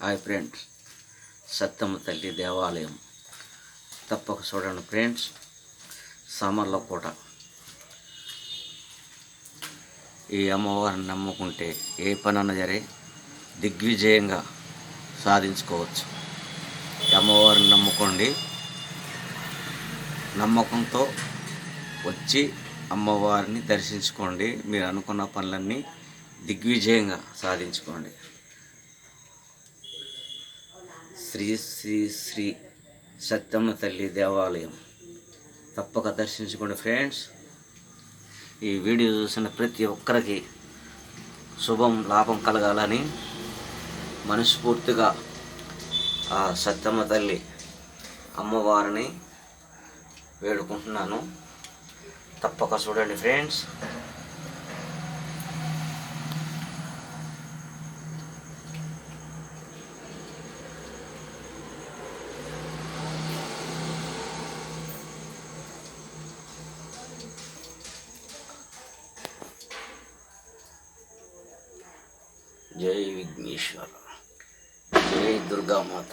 Hi friends Sattamma తల్లి దేవాలయం. తప్పక చూడండి ఫ్రెండ్స్. సామర్లకోట ఈ అమ్మవారిని నమ్ముకుంటే ఏ పనన్నా సరే దిగ్విజయంగా సాధించుకోవచ్చు. అమ్మవారిని నమ్ముకోండి. నమ్మకంతో వచ్చి అమ్మవారిని దర్శించుకోండి. మీరు అనుకున్న పనులన్నీ దిగ్విజయంగా సాధించుకోండి. శ్రీ శ్రీ శ్రీ సత్యమ్మ తల్లి దేవాలయం. తప్పక దర్శించుకోండి ఫ్రెండ్స్. ఈ వీడియో చూసిన ప్రతి ఒక్కరికి శుభం లాభం కలగాలని మనస్ఫూర్తిగా ఆ సత్యమ్మ తల్లి అమ్మవారిని వేడుకుంటున్నాను. తప్పక చూడండి ఫ్రెండ్స్. జై విఘ్నేశ్వర జై దుర్గామాత.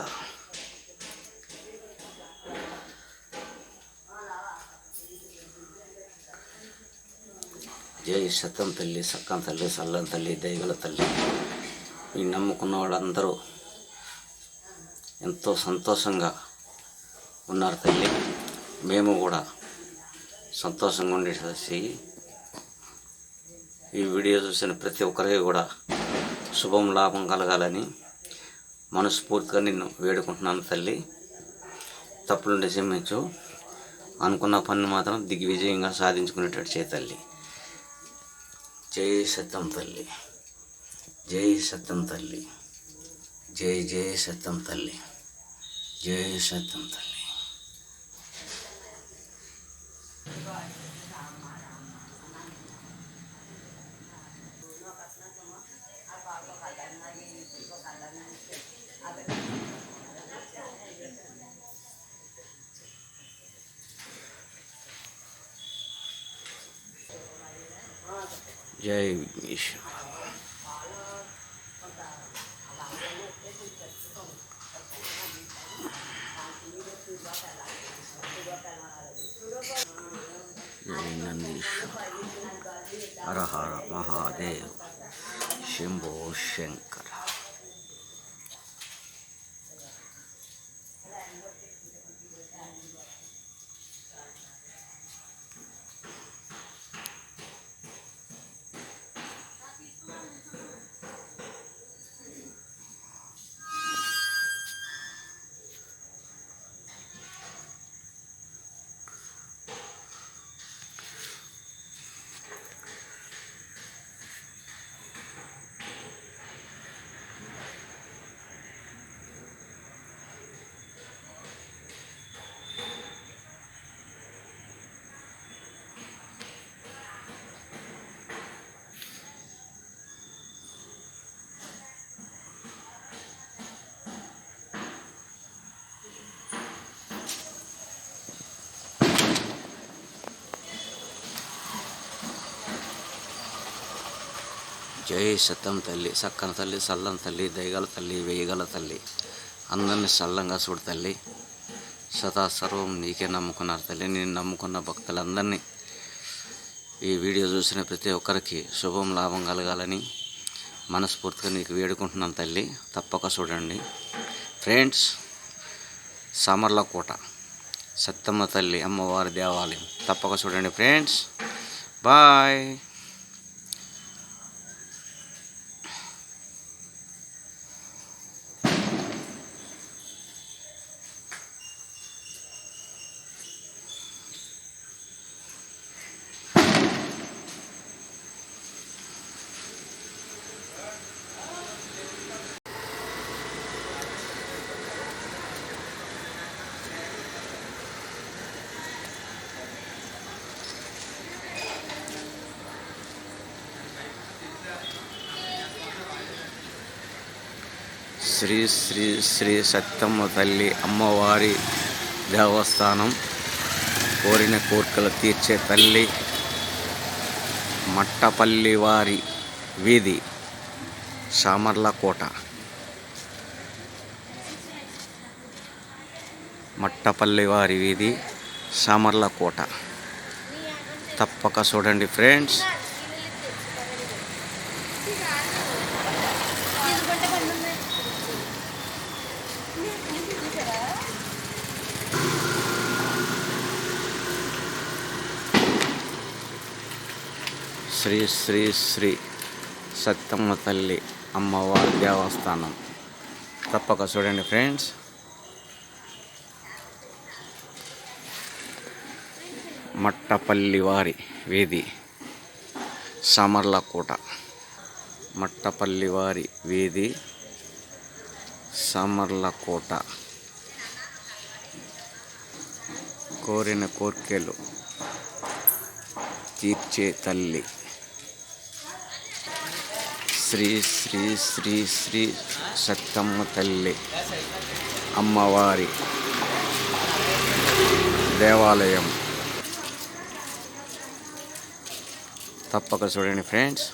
జై సత్యం తల్లి సక్కం తల్లి సల్లం తల్లి దైగల తల్లి. ఈ నమ్ముకున్న వాళ్ళందరూ ఎంతో సంతోషంగా ఉన్నారు తల్లి. మేము కూడా సంతోషంగా ఉండేసి ఈ వీడియో చూసిన ప్రతి ఒక్కరికి కూడా శుభం లాభం కలగాలని మనస్ఫూర్తిగా నిన్ను వేడుకుంటున్నాను తల్లి. తప్పులుంటే క్షమించు. అనుకున్న పని మాత్రం దిగ్విజయంగా సాధించుకునేటట్టు చేయ తల్లి. జై సత్యం తల్లి. జై సత్యం తల్లి. జై జై సత్యం తల్లి. జై సత్యం తల్లి. జై విఘ్నేశ్వర జై నందీశ్వర హర హర మహాదేవ్ శంభో శంకర జై సత్యం తల్లి సక్కన తల్లి సల్లం తల్లి దయగల తల్లి వేయగల తల్లి. అందరిని సల్లంగా చూడు తల్లి. సదా సర్వం నీకే నమ్ముకున్నారు తల్లి. నేను నమ్ముకున్న భక్తులందరినీ ఈ వీడియో చూసిన ప్రతి ఒక్కరికి శుభం లాభం కలగాలని మనస్ఫూర్తిగా నీకు వేడుకుంటున్నాను తల్లి. తప్పక చూడండి. ఫ్రెండ్స్ సమర్లకోట సత్తమ్మ తల్లి అమ్మవారి దేవాలయం. తప్పక చూడండి ఫ్రెండ్స్. బాయ్. శ్రీ శ్రీ శ్రీ సత్యమ్మ తల్లి అమ్మవారి దేవస్థానం కోరిన కోర్కలు తీర్చే తల్లి మట్టపల్లి వారి వీధి సామర్లకోట. మట్టపల్లి వారి వీధి సామర్లకోట. తప్పక చూడండి ఫ్రెండ్స్. శ్రీ శ్రీ శ్రీ సత్యమ్మ తల్లి అమ్మవారి దేవస్థానం. తప్పక చూడండి ఫ్రెండ్స్. మట్టపల్లి వారి వీధి సమర్లకోట. మట్టపల్లి వారి వీధి సమర్లకోట. కోరిన కోర్కెలు తీర్చే తల్లి. శ్రీ శ్రీ శ్రీ శ్రీ సత్తమ్మ తల్లి అమ్మవారి దేవాలయం. తప్పక చూడండి ఫ్రెండ్స్.